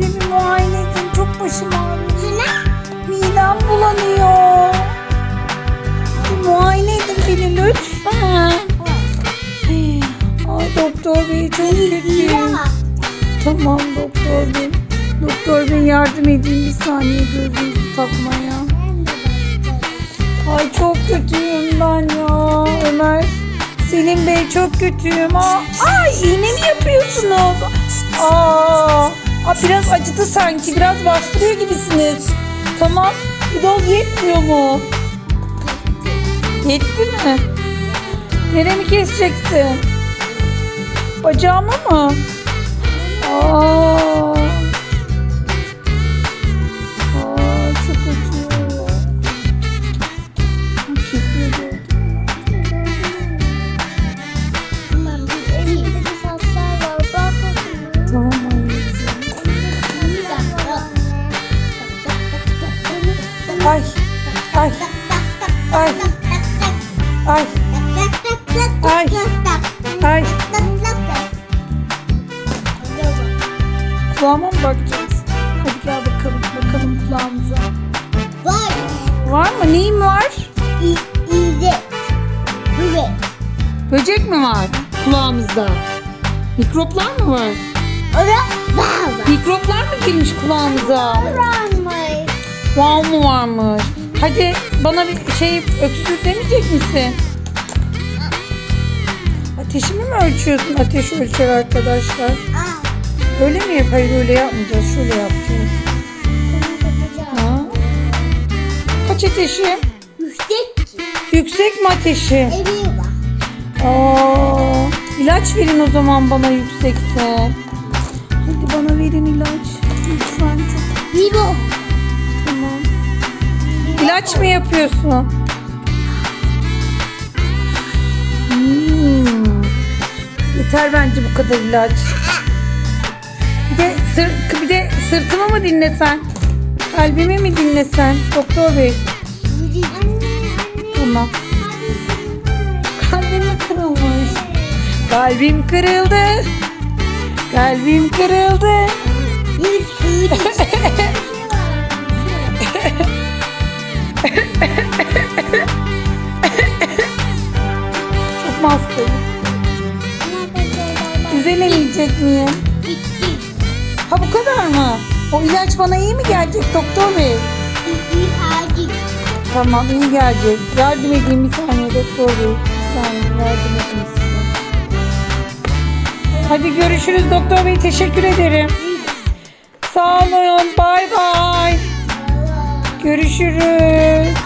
Benim bir muayene edin. Çok başım ağrıyor. Midem bulanıyor. Bir muayene edin beni lütfen. Ay doktor bey çok kötü. Tamam doktor bey. Doktor bey yardım edin bir saniye gözünüzü takmaya. Ay çok kötüyüm ben ya Ömer. Selim Bey çok kötüyüm. Aa, ay iğne mi yapıyorsunuz? Aa, aa, biraz acıdı sanki. Biraz bastırıyor gibisiniz. Tamam. Bir doz yetmiyor mu? Yetti mi? Neremi keseceksin? Bacağıma mı? Ay, ay, ay, ay, ay, ay. Kulağıma mı bakacağız? Hadi gel bakalım, bakalım kulağımıza. Var mı? Neyim var? Böcek mi var kulağımızda? Mikroplar mı var? Mikroplar mı girmiş kulağımıza? Wow mu varmış? Hadi bana bir şey öksür demeyecek misin? Ateşimi mi ölçüyorsun? Ateş ölçer arkadaşlar. Öyle mi yap? Hayır öyle yapmayacağız. Şöyle yapacağız. Ha? Kaç ateşim? Yüksek mi ateşim? Aa, ilaç verin o zaman bana yüksekse. Hadi bana verin ilaç. İlaç mı yapıyorsun? Hmm. Yeter bence bu kadar ilaç. Bir de, sır, bir de sırtımı mı dinlesen? Kalbimi mi dinlesen? Doktor bey. Tamam. Kalbim kırılmış. Kalbim kırıldı. Kalbim kırıldı. Çok hastayım? Düzelemeyecek miyim? Ha bu kadar mı? O ilaç bana iyi mi gelecek doktor bey? Tamam iyi gelecek. Yardım edeyim bir saniye doktor bey. Bir saniye yardım edeyim size. Hadi görüşürüz doktor bey. Teşekkür ederim. Sağ olun. Bay bay. Görüşürüz.